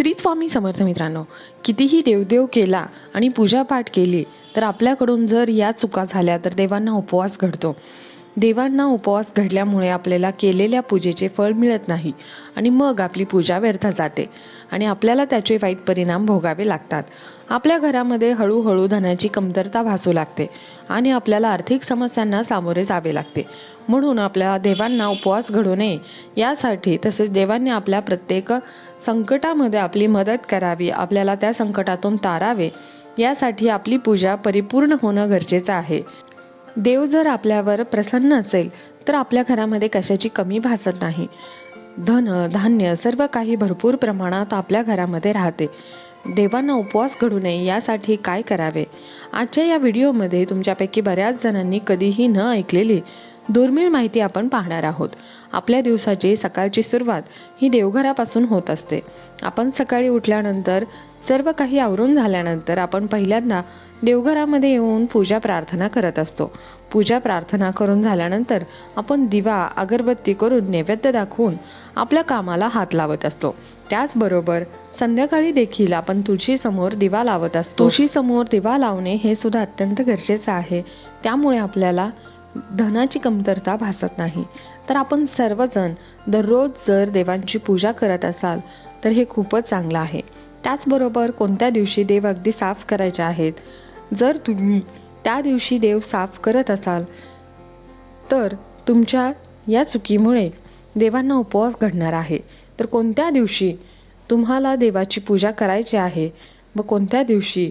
श्री स्वामी समर्थ मित्रांनो कितीही देवदेव केला आणि पूजापाठ केली तर आपल्याकडून जर या चुका झाल्या तर देवांना उपवास घडतो. देवांना उपवास घडल्यामुळे आपल्याला केलेल्या पूजेचे फळ मिळत नाही आणि मग आपली पूजा व्यर्थ जाते आणि आपल्याला त्याचे वाईट परिणाम भोगावे लागतात. आपल्या घरामध्ये हळूहळू धनाची कमतरता भासू लागते आणि आपल्याला आर्थिक समस्यांना सामोरे जावे लागते. म्हणून आपल्या देवांना उपवास घडू नये यासाठी तसेच देवांनी आपल्या प्रत्येक संकटामध्ये आपली मदत करावी आपल्याला त्या संकटातून तारावे यासाठी आपली पूजा परिपूर्ण होणं गरजेचं आहे. देव जर आपल्यावर प्रसन्न असेल तर आपल्या घरामध्ये कशाची कमी भासत नाही. धन धान्य सर्व काही भरपूर प्रमाणात आपल्या घरामध्ये राहते. देवांना उपवास घडू नये यासाठी काय करावे? आजच्या या व्हिडिओमध्ये तुमच्यापैकी बऱ्याच जणांनी कधीही न ऐकलेली दुर्मिळ माहिती आपण पाहणार आहोत. आपल्या दिवसाची सकाळची सुरुवात ही देवघरापासून होत असते. आपण सकाळी उठल्यानंतर सर्व काही आवरून झाल्यानंतर आपण पहिल्यांदा देवघरामध्ये येऊन पूजा प्रार्थना करत असतो. पूजा प्रार्थना करून झाल्यानंतर आपण दिवा अगरबत्ती करून नैवेद्य दाखवून आपल्या कामाला हात लावत असतो. त्याचबरोबर संध्याकाळी देखील आपण तुळशीसमोर दिवा लावत असतो. तुळशीसमोर दिवा लावणे हे सुद्धा अत्यंत गरजेचं आहे. त्यामुळे आपल्याला धनाची कमतरता भासत नाही. तर आपण सर्वजण दररोज जर देवांची पूजा करत असाल तर हे खूपच चांगलं आहे. त्याचबरोबर कोणत्या दिवशी देव अगदी साफ करायचे आहेत? जर तुम्ही त्या दिवशी देव साफ करत असाल तर तुमच्या या चुकीमुळे देवांना उपवास घडणार आहे. तर कोणत्या दिवशी तुम्हाला देवाची पूजा करायची आहे व कोणत्या दिवशी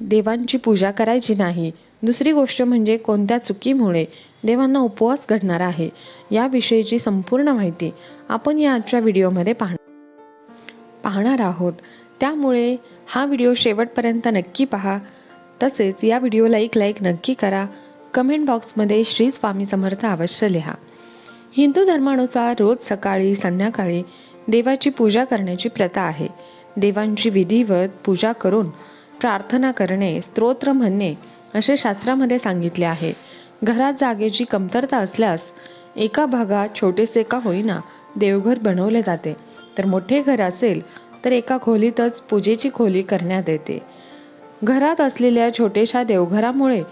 देवांची पूजा करायची नाही दुसरी गोष्ट म्हणजे कोणत्या चुकीमुळे देवांना उपवास घडणार आहे याविषयीची संपूर्ण माहिती आपण या आजच्या व्हिडिओमध्ये पाहणार पाहणार आहोत. त्यामुळे हा व्हिडिओ शेवटपर्यंत नक्की पहा. तसेच या व्हिडिओला एक लाईक नक्की करा. कमेंट बॉक्समध्ये श्री स्वामी समर्थ अवश्य लिहा. हिंदू धर्मानुसार रोज सकाळी संध्याकाळी देवाची पूजा करण्याची प्रथा आहे. देवांची विधिवत पूजा करून प्रार्थना करणे स्तोत्र म्हणणे असे शास्त्रामध्ये सांगितले आहे. घरात जागेची कमतरता असल्यास एका भागात छोटेसे का होईना देवघर बनवले जाते. तर मोठे घर असेल तर एका खोलीतच पूजेची खोली करण्यात येते. घरात असलेल्या छोट्याशा देवघरामुळे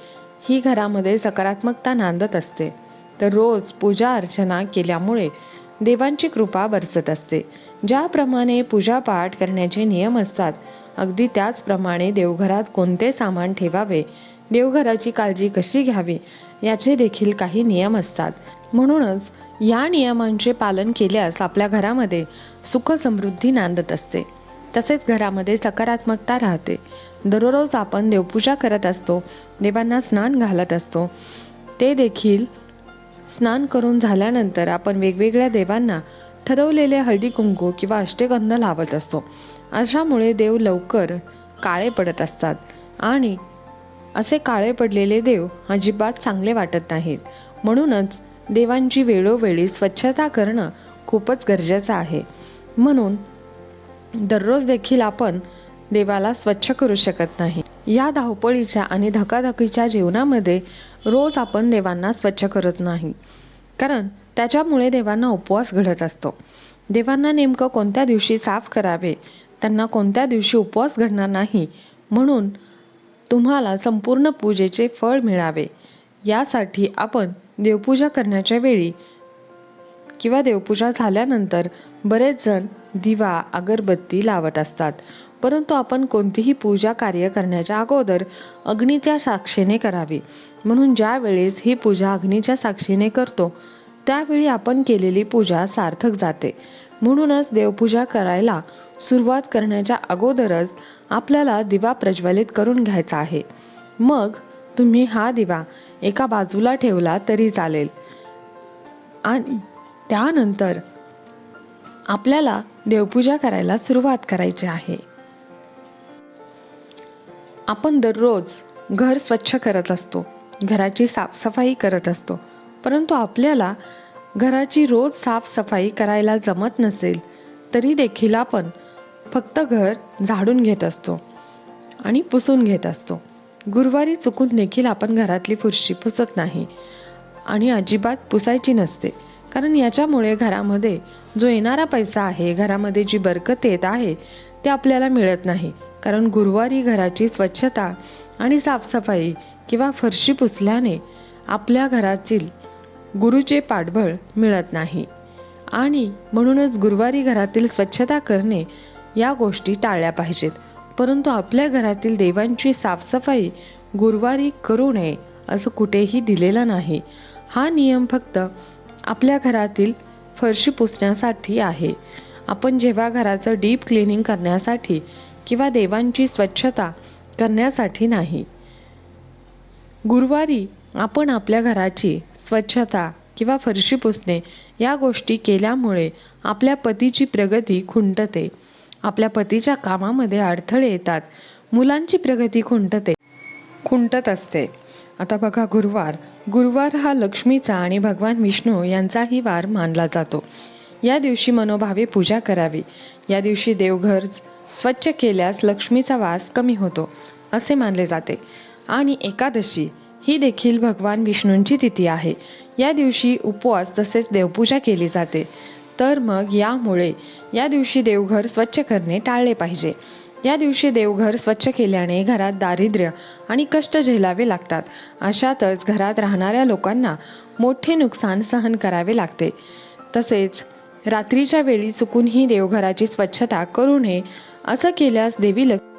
ही घरामध्ये सकारात्मकता नांदत असते. तर रोज पूजा अर्चना केल्यामुळे देवांची कृपा बरसत असते. ज्याप्रमाणे पूजापाठ करण्याचे नियम असतात अगदी त्याचप्रमाणे देवघरात कोणते सामान ठेवावे देवघराची काळजी कशी घ्यावी? याचे देखील काही नियम असतात. म्हणूनच या नियमांचे पालन केल्यास आपल्या घरामध्ये सुख समृद्धी नांदत असते. तसेच घरामध्ये सकारात्मकता राहते. दररोज आपण देवपूजा करत असतो देवांना स्नान घालत असतो. ते देखील स्नान करून झाल्यानंतर आपण वेगवेगळ्या देवांना ठरवलेले हळदी कुंकू किंवा अष्टगंध लावत असतो. अशामुळे देव लवकर काळे पडत असतात आणि असे काळे पडलेले देव अजिबात चांगले वाटत नाहीत. म्हणूनच देवांची वेळोवेळी स्वच्छता करणं खूपच गरजेचं आहे. म्हणून दररोज देखील आपण देवाला स्वच्छ करू शकत नाही. या धावपळीच्या आणि धकाधकीच्या जीवनामध्ये रोज आपण देवांना स्वच्छ करत नाही. कारण त्याच्यामुळे देवांना उपवास घडत असतो. देवांना नेमकं कोणत्या दिवशी साफ करावे? त्यांना कोणत्या दिवशी उपवास घडणार नाही? म्हणून तुम्हाला संपूर्ण पूजेचे फळ मिळावे. यासाठी आपण देवपूजा करण्याच्या वेळी किंवा देवपूजा झाल्यानंतर बरेच जण दिवा अगरबत्ती लावत असतात. परंतु आपण कोणतीही पूजा कार्य करण्याच्या अगोदर अग्नीच्या साक्षीने करावी. म्हणून ज्या वेळेस ही पूजा अग्नीच्या साक्षीने करतो त्यावेळी आपण केलेली पूजा सार्थक जाते. म्हणूनच देवपूजा करायला सुरुवात करण्याच्या अगोदरच आपल्याला दिवा प्रज्वलित करून घ्यायचा आहे. मग तुम्ही हा दिवा एका बाजूला ठेवला तरी चालेल. आणि त्यानंतर आपल्याला देवपूजा करायला सुरुवात करायची आहे. आपण दररोज घर स्वच्छ करत असतो. घराची साफसफाई करत असतो. परंतु आपल्याला घराची रोज साफसफाई करायला जमत नसेल तरी देखील आपण फक्त घर झाडून घेत असतो आणि पुसून घेत असतो. गुरुवारी चुकून देखील आपण घरातली फुरशी पुसत नाही आणि अजिबात पुसायची नसते. कारण याच्यामुळे घरामध्ये जो येणारा पैसा आहे घरामध्ये जी बरकत येत आहे ते आपल्याला मिळत नाही. कारण गुरुवारी घराची स्वच्छता आणि साफसफाई किंवा फरशी पुसल्याने आपल्या घरातील गुरुचे पाठबळ मिळत नाही. आणि म्हणूनच गुरुवारी घरातील स्वच्छता करणे या गोष्टी टाळल्या पाहिजेत. परंतु आपल्या घरातील देवांची साफसफाई गुरुवारी करू नये असं कुठेही दिलेलं नाही. हा नियम फक्त आपल्या घरातील फरशी पुसण्यासाठी आहे. आपण जेव्हा घराचं डीप क्लिनिंग करण्यासाठी किंवा देवांची स्वच्छता करण्यासाठी नाही. गुरुवारी आपण आपल्या घराची स्वच्छता किंवा फरशी पुसणे या गोष्टी केल्यामुळे आपल्या पतीची प्रगती खुंटते. आपल्या पतीच्या कामामध्ये अडथळे येतात. मुलांची प्रगती खुंटते. खुंटत असते. आता बघा गुरुवार. गुरुवार हा लक्ष्मीचा आणि भगवान विष्णू यांचाही वार मानला जातो. या दिवशी मनोभावे पूजा करावी. या दिवशी देवघर स्वच्छ केल्यास लक्ष्मीचा वास कमी होतो असे मानले जाते. आणि एकादशी ही देखील भगवान विष्णूंची तिथी आहे. या दिवशी उपवास तसेच देवपूजा केली जाते. तर मग यामुळे या दिवशी देवघर स्वच्छ करणे टाळले पाहिजे. या दिवशी देवघर स्वच्छ केल्याने घरात दारिद्र्य आणि कष्ट झेलावे लागतात. अशातच घरात राहणाऱ्या लोकांना मोठे नुकसान सहन करावे लागते. तसेच रात्रीच्या वेळी चुकूनही देवघराची स्वच्छता करू नये असं केल्यास देवी लक्ष्मी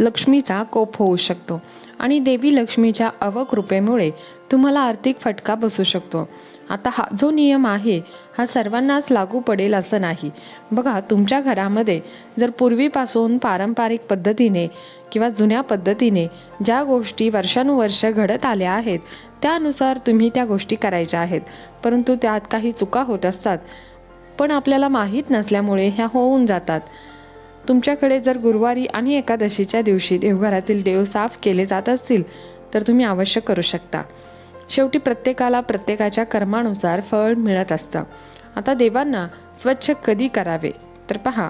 लक्ष्मीचा कोप होऊ शकतो आणि देवी लक्ष्मीच्या अवकृपेमुळे तुम्हाला आर्थिक फटका बसू शकतो. आता हा जो नियम आहे हा सर्वांनाच लागू पडेल असं नाही. बघा तुमच्या घरामध्ये जर पूर्वीपासून पारंपरिक पद्धतीने किंवा जुन्या पद्धतीने ज्या गोष्टी वर्षानुवर्ष घडत आल्या आहेत त्यानुसार तुम्ही त्या गोष्टी करायच्या आहेत. परंतु त्यात काही चुका होत असतात. पण आपल्याला माहीत नसल्यामुळे ह्या होऊन जातात. तुमच्याकडे जर गुरुवारी आणि एकादशीच्या दिवशी देवघरातील देव साफ केले जात असतील तर तुम्ही आवश्यक करू शकता. शेवटी प्रत्येकाला प्रत्येकाच्या कर्मानुसार फळ मिळत असतं. आता देवांना स्वच्छ कधी करावे? तर पहा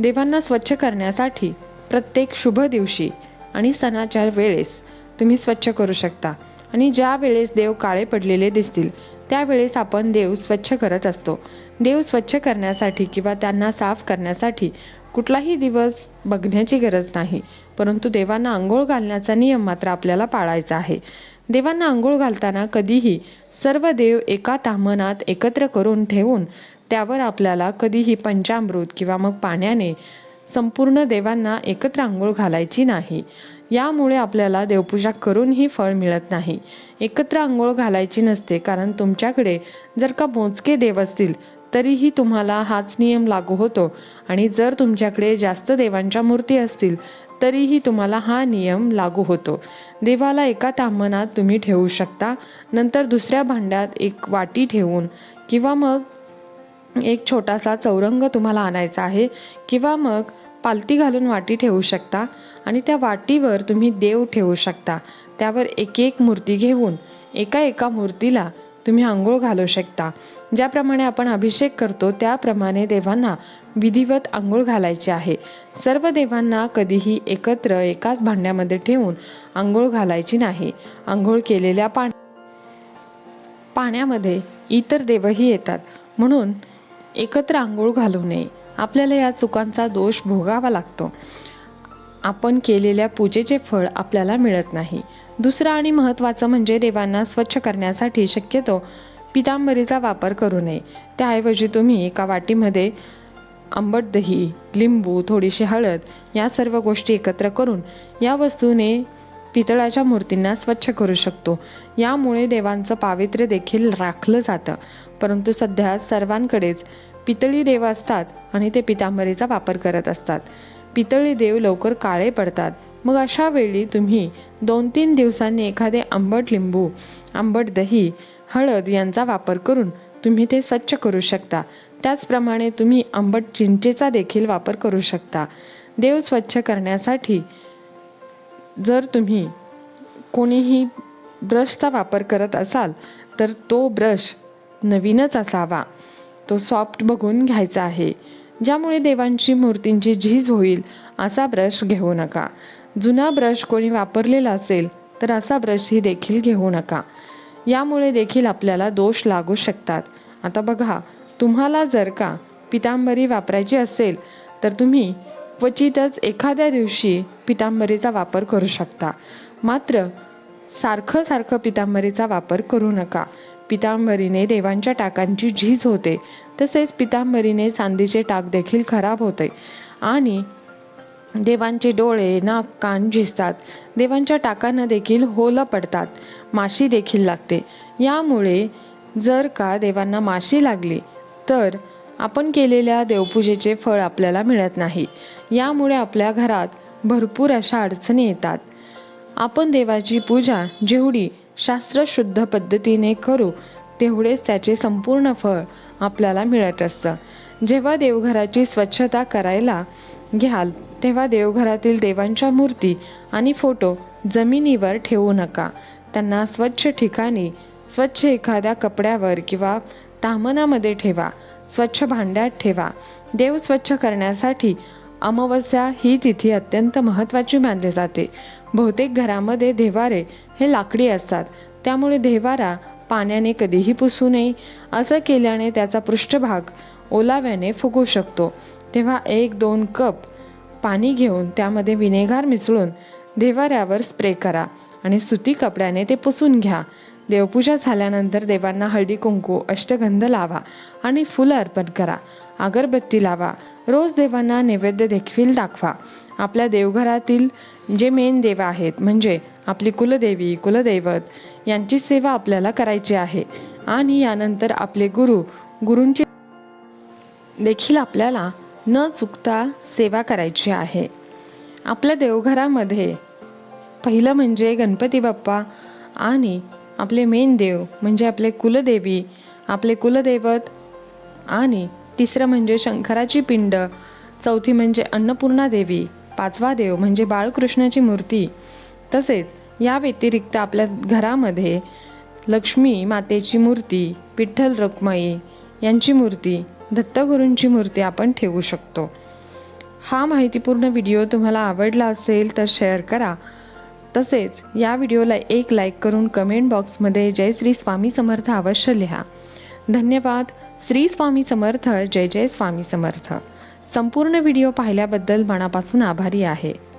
देवांना स्वच्छ करण्यासाठी प्रत्येक शुभ दिवशी आणि सणाच्या वेळेस तुम्ही स्वच्छ करू शकता. आणि ज्या वेळेस देव काळे पडलेले दिसतील त्यावेळेस आपण देव स्वच्छ करत असतो. देव स्वच्छ करण्यासाठी किंवा त्यांना साफ करण्यासाठी कुठलाही दिवस बघण्याची गरज नाही परंतु देवांना आंघोळ घालण्याचा नियम मात्र आपल्याला पाळायचा आहे. देवांना आंघोळ घालताना कधीही सर्व देव एका तामनात एकत्र करून ठेवून त्यावर आपल्याला कधीही पंचामृत किंवा मग पाण्याने संपूर्ण देवांना एकत्र आंघोळ घालायची नाही. यामुळे आपल्याला देवपूजा करूनही फळ मिळत नाही. एकत्र आंघोळ घालायची नसते कारण तुमच्याकडे जर का मोजके देव असतील तरीही तुम्हाला हाच नियम लागू होतो. आणि जर तुमच्याकडे जास्त देवांच्या मूर्ती असतील तरीही तुम्हाला हा नियम लागू होतो. देवाला एका तांबणात तुम्ही ठेवू शकता. नंतर दुसऱ्या भांड्यात एक वाटी ठेवून किंवा मग एक छोटासा चौरंग तुम्हाला आणायचा आहे किंवा मग पालती घालून वाटी ठेवू शकता आणि त्या वाटीवर तुम्ही देव ठेवू शकता. त्यावर एक एक मूर्ती घेऊन एका एका मूर्तीला तुम्ही आंघोळ घालू शकता. ज्याप्रमाणे आपण अभिषेक करतो त्याप्रमाणे देवांना विधिवत आंघोळ घालायचे आहे. सर्व देवांना कधीही एकत्र एकाच भांड्यामध्ये ठेवून आंघोळ घालायची नाही. आंघोळ केलेल्या पाणी पाण्यामध्ये इतर देवही येतात. म्हणून एकत्र आंघोळ घालू नये. आपल्याला या चुकांचा दोष भोगावा लागतो. आपण केलेल्या पूजेचे फळ आपल्याला मिळत नाही. दुसरं आणि महत्त्वाचं म्हणजे देवांना स्वच्छ करण्यासाठी शक्यतो पितांबरीचा वापर करू नये. त्याऐवजी तुम्ही एका वाटीमध्ये आंबट दही लिंबू थोडीशी हळद या सर्व गोष्टी एकत्र करून या वस्तूने पितळाच्या मूर्तींना स्वच्छ करू शकतो. यामुळे देवांचं पावित्र्य देखील राखलं जातं. परंतु सध्या सर्वांकडेच पितळी देव असतात आणि ते पितांबरीचा वापर करत असतात. पितळी देव लवकर काळे पडतात. मग अशा वेळी तुम्ही दोन तीन दिवसांनी एखादे आंबट लिंबू आंबट दही हळद यांचा वापर करून तुम्ही ते स्वच्छ करू शकता. त्याचप्रमाणे तुम्ही आंबट चिंचेचा देखील वापर करू शकता. देव स्वच्छ करण्यासाठी जर तुम्ही कोणीही ब्रशचा वापर करत असाल तर तो ब्रश नवीनच असावा. तो सॉफ्ट बघून घ्यायचा आहे. ज्यामुळे देवांची मूर्तींची झीज होईल असा ब्रश घेऊ नका. जुना ब्रश कोणी वापरलेला असेल तर असा ब्रशही देखील घेऊ नका. यामुळे देखील आपल्याला दोष लागू शकतात. आता बघा तुम्हाला जर का पितांबरी वापरायची असेल तर तुम्ही क्वचितच एखाद्या दिवशी पितांबरीचा वापर करू शकता. मात्र सारखं सारखं पितांबरीचा वापर करू नका. पितांबरीने देवांच्या टाकांची झीज होते तसेच पितांबरीने चांदीचे टाक देखील खराब होते. आणि देवांचे डोळे नाक कान झिजतात. देवांच्या टाकांना देखील होलं पडतात. माशी देखील लागते. यामुळे जर का देवांना माशी लागली तर आपण केलेल्या देवपूजेचे फळ आपल्याला मिळत नाही. यामुळे आपल्या घरात भरपूर अशा अडचणी येतात. आपण देवाची पूजा जेवढी शास्त्रशुद्ध पद्धतीने करू तेवढेच त्याचे संपूर्ण फळ आपल्याला मिळत असतं. जेव्हा देवघराची स्वच्छता करायला घ्याल तेव्हा देवघरातील देवांच्या मूर्ती आणि फोटो जमिनीवर ठेवू नका. त्यांना स्वच्छ ठिकाणी स्वच्छ एखाद्या कपड्यावर किंवा तामनामध्ये ठेवा स्वच्छ भांड्यात ठेवा. देव स्वच्छ करण्यासाठी अमावस्या ही तिथी अत्यंत महत्त्वाची मानली जाते. बहुतेक घरामध्ये देवारे हे लाकडी असतात त्यामुळे देवारा पाण्याने कधीही पुसू नये. असं केल्याने त्याचा पृष्ठभाग ओलाव्याने फुगू शकतो. तेव्हा एक दोन कप पाणी घेऊन त्यामध्ये विनेगार मिसळून देवाऱ्यावर स्प्रे करा आणि सुती कपड्याने ते पुसून घ्या. देवपूजा झाल्यानंतर देवांना हळदी कुंकू अष्टगंध लावा आणि फुलं अर्पण करा. अगरबत्ती लावा. रोज देवांना नैवेद्य देखील दाखवा. आपल्या देवघरातील जे मेन देव आहेत म्हणजे आपली कुलदेवी कुलदैवत यांची सेवा आपल्याला करायची आहे. आणि यानंतर आपले गुरु गुरूंची देखील आपल्याला न चुकता सेवा करायची आहे. आपल्या देवघरामध्ये पहिलं म्हणजे गणपती बाप्पा आणि आपले मेन देव म्हणजे आपले कुलदेवी आपले कुलदैवत आणि तिसरं म्हणजे शंकराची पिंड चौथी म्हणजे अन्नपूर्णा देवी पाचवा देव म्हणजे बाळकृष्णाची मूर्ती. तसेच या व्यतिरिक्त आपल्या घरामध्ये लक्ष्मी मातेची मूर्ती विठ्ठल रखमाई यांची मूर्ती दत्तगुरूंची मूर्ती आपण ठेवू शकतो. हा माहितीपूर्ण व्हिडिओ तुम्हाला आवडला असेल तर शेअर करा. तसेच या व्हिडिओला एक लाईक करून कमेंट बॉक्समध्ये जय श्री स्वामी समर्थ अवश्य लिहा. धन्यवाद. श्री स्वामी समर्थ जय जय स्वामी समर्थ. संपूर्ण व्हिडिओ पाहिल्याबद्दल मनापासून आभारी आहे.